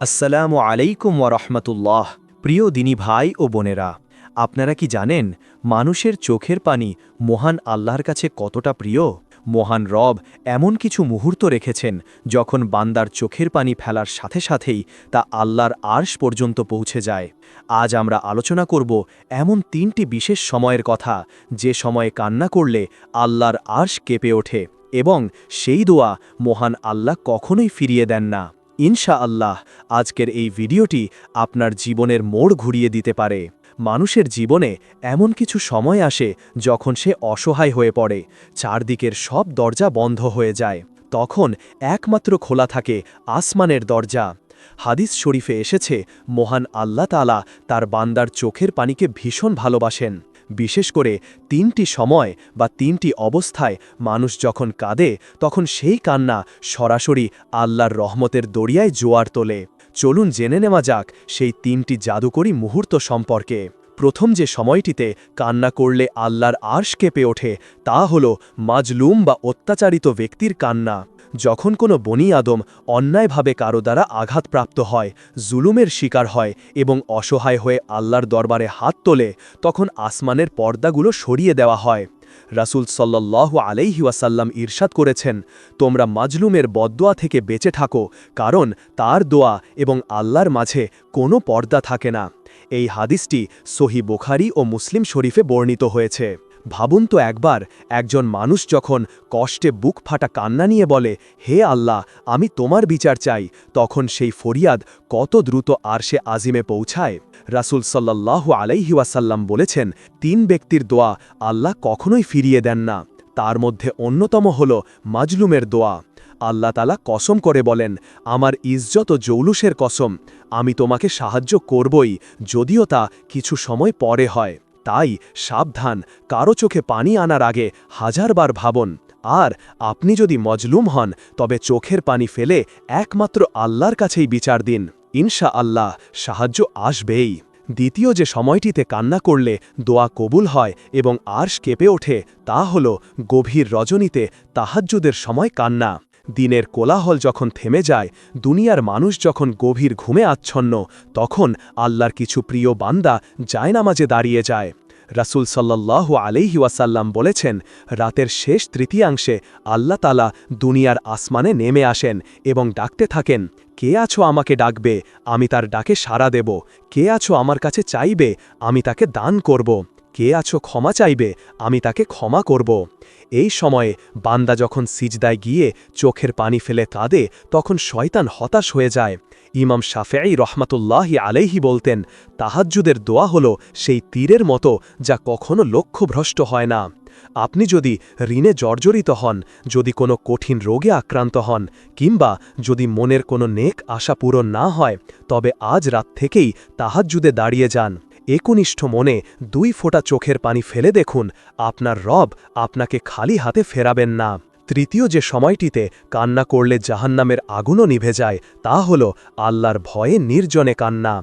আসসালামু আলাইকুম ওরহমতুল্লাহ প্রিয় দিনী ভাই ও বোনেরা, আপনারা কি জানেন মানুষের চোখের পানি মহান আল্লাহর কাছে কতটা প্রিয়? মহান রব এমন কিছু মুহূর্ত রেখেছেন যখন বান্দার চোখের পানি ফেলার সাথে সাথেই তা আল্লাহর আর্শ পর্যন্ত পৌঁছে যায়। আজ আমরা আলোচনা করব এমন তিনটি বিশেষ সময়ের কথা যে সময়ে কান্না করলে আল্লাহর আর্শ কেঁপে ওঠে এবং সেই দোয়া মহান আল্লাহ কখনোই ফিরিয়ে দেন না। ইনশা আল্লাহ আজকের এই ভিডিওটি আপনার জীবনের মোড় ঘুরিয়ে দিতে পারে। মানুষের জীবনে এমন কিছু সময় আসে যখন সে অসহায় হয়ে পড়ে, চারদিকের সব দরজা বন্ধ হয়ে যায়। তখন একমাত্র খোলা থাকে আসমানের দরজা। হাদিস শরীফে এসেছে, মহান আল্লাহ তালা তার বান্দার চোখের পানিকে ভীষণ ভালোবাসেন। বিশেষ করে তিনটি সময় বা তিনটি অবস্থায় মানুষ যখন কাঁদে, তখন সেই কান্না সরাসরি আল্লাহর রহমতের দরিয়ায় জোয়ার তোলে। চলুন জেনে নেওয়া যাক সেই তিনটি জাদুকরী মুহূর্ত সম্পর্কে। প্রথম যে সময়টিতে কান্না করলে আল্লাহর আর্শ কেঁপে ওঠে, তা হল মাজলুম বা অত্যাচারিত ব্যক্তির কান্না। যখন কোনো বনি আদম অন্যায়ভাবে কারও দ্বারা আঘাতপ্রাপ্ত হয়, জুলুমের শিকার হয় এবং অসহায় হয়ে আল্লাহর দরবারে হাত তোলে, তখন আসমানের পর্দাগুলো সরিয়ে দেওয়া হয়। রাসুল সাল্লাহ আলাইহি ওয়াসাল্লাম ইরশাদ করেছেন, তোমরা মাজলুমের বদোয়া থেকে বেঁচে থাকো, কারণ তার দোয়া এবং আল্লাহর মাঝে কোনো পর্দা থাকে না। এই হাদিসটি সহি বোখারি ও মুসলিম শরীফে বর্ণিত হয়েছে। ভাবুন তো একবার, একজন মানুষ যখন কষ্টে বুক ফাটা কান্না নিয়ে বলে, হে আল্লাহ, আমি তোমার বিচার চাই, তখন সেই ফরিয়াদ কত দ্রুত আরশে আজিমে পৌঁছায়। রাসুল সাল্লাহ আলাইহি ওয়াসাল্লাম বলেছেন, তিন ব্যক্তির দোয়া আল্লাহ কখনোই ফিরিয়ে দেন না। তার মধ্যে অন্যতম হল মাজলুমের দোয়া। আল্লাহ তালা কসম করে বলেন, আমার ইজ্জত জৌলুসের কসম। আমি তোমাকে সাহায্য করবই, যদিও তা কিছু সময় পরে হয়। তাই সাবধান। কারও চোখে পানি আনার আগে হাজারবার ভাবন, আর আপনি যদি মজলুম হন, তবে চোখের পানি ফেলে একমাত্র আল্লাহর কাছেই বিচার দিন। ইনশা আল্লাহ সাহায্য আসবেই। দ্বিতীয় যে সময়টিতে কান্না করলে দোয়া কবুল হয় এবং আর্শ কেঁপে ওঠে, তা হল গভীর রজনীতে তাহাজ্জুদের সময় কান্না। দিনের কোলাহল যখন থেমে যায়, দুনিয়ার মানুষ যখন গভীর ঘুমে আচ্ছন্ন, তখন আল্লাহর কিছু প্রিয় বান্দা জায়নামাজে দাঁড়িয়ে যায়। রাসুল সাল্লাহ আলাইহি বলেছেন, রাতের শেষ তৃতীয়াংশে আল্লাহ তালা দুনিয়ার আসমানে নেমে আসেন এবং ডাকতে থাকেন, কে আছো আমাকে ডাকবে? আমি তার ডাকে সাড়া দেব। কে আছো আমার কাছে চাইবে? আমি তাকে দান করব। কে আছো ক্ষমা চাইবে, আমি তাকে ক্ষমা করব। এই সময়ে বান্দা যখন সিজদায় গিয়ে চোখের পানি ফেলে কাঁদে, তখন শয়তান হতাশ হয়ে যায়। ইমাম শাফেঈ রহমাতুল্লাহি আলাইহি বলতেন, তাহাজ্জুদের দোয়া হল সেই তীরের মতো যা কখনো লক্ষ্যভ্রষ্ট হয় না। আপনি যদি ঋণে জর্জরিত হন, যদি কোনো কঠিন রোগে আক্রান্ত হন, কিংবা যদি মনের কোনো নেক আশা পূরণ না হয়, তবে আজ রাত থেকেই তাহাজ্জুদে দাঁড়িয়ে যান। একনিষ্ঠ মনে দুই ফোঁটা চোখের পানি ফেলে দেখুন, আপনার রব আপনাকে খালি হাতে ফেরাবেন না। তৃতীয় যে সময়টিতে কান্না করলে জাহান্নামের আগুনও নিভে যায়, তা হল আল্লাহর ভয়ে নির্জনে কান্না।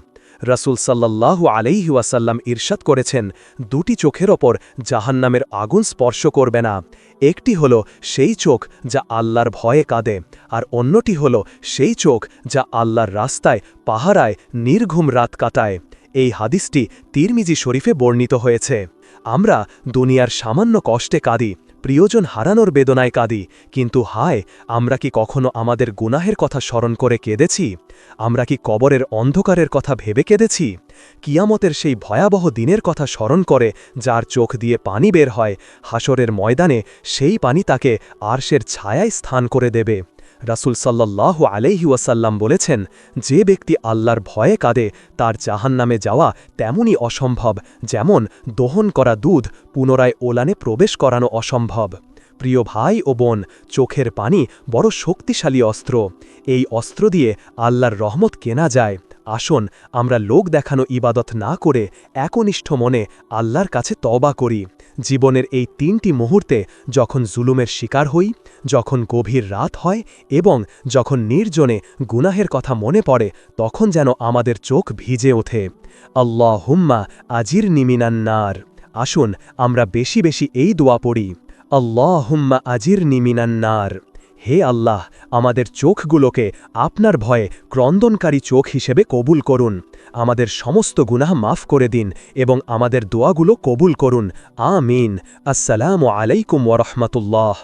রাসুল সাল্লাহ আলাইহি ওয়াসাল্লাম ইরশাদ করেছেন, দুটি চোখের ওপর জাহান্নামের আগুন স্পর্শ করবে না। একটি হল সেই চোখ যা আল্লাহর ভয়ে কাঁদে, আর অন্যটি হল সেই চোখ যা আল্লাহর রাস্তায়, পাহারায়, নির্ঘুম রাত কাটায়। এই হাদিসটি তিরমিজি শরীফে বর্ণিত হয়েছে। আমরা দুনিয়ার সামান্য কষ্টে কাঁদি, প্রিয়জন হারানোর বেদনায় কাঁদি, কিন্তু হায়, আমরা কি কখনো আমাদের গুনাহের কথা স্মরণ করে কেঁদেছি? আমরা কি কবরের অন্ধকারের কথা ভেবে কেঁদেছি? কিয়ামতের সেই ভয়াবহ দিনের কথা স্মরণ করে যার চোখ দিয়ে পানি বের হয়, হাসরের ময়দানে সেই পানি তাকে আরশের ছায়ায় স্থান করে দেবে। রাসুল সাল্লাহ আলাইহি ওয়াসাল্লাম বলেছেন, যে ব্যক্তি আল্লাহর ভয়ে কাঁদে, তার জাহান নামে যাওয়া তেমনই অসম্ভব, যেমন দহন করা দুধ পুনরায় ওলানে প্রবেশ করানো অসম্ভব। প্রিয় ভাই ও বোন, চোখের পানি বড় শক্তিশালী অস্ত্র। এই অস্ত্র দিয়ে আল্লাহর রহমত কেনা যায়। আসুন, আমরা লোক দেখানো ইবাদত না করে একনিষ্ঠ মনে আল্লাহর কাছে তবা করি। জীবনের এই তিনটি মুহূর্তে যখন জুলুমের শিকার হই, যখন গভীর রাত হয় এবং যখন নির্জনে গুনাহের কথা মনে পড়ে, তখন যেন আমাদের চোখ ভিজে ওঠে। আল্লাহ হুম্মা আজির নিমিনান্নার আসুন, আমরা বেশি বেশি এই দোয়া পড়ি। আল্লাহ হুম্মা আজির নিমিনান্নার হে আল্লাহ, আমাদের চোখগুলোকে আপনার ভয়ে ক্রন্দনকারী চোখ হিসেবে কবুল করুন। আমাদের সমস্ত গুনাহ মাফ করে দিন এবং আমাদের দোয়াগুলো কবুল করুন। আমিন। আসসালামু আলাইকুম ওরহমতুল্লাহ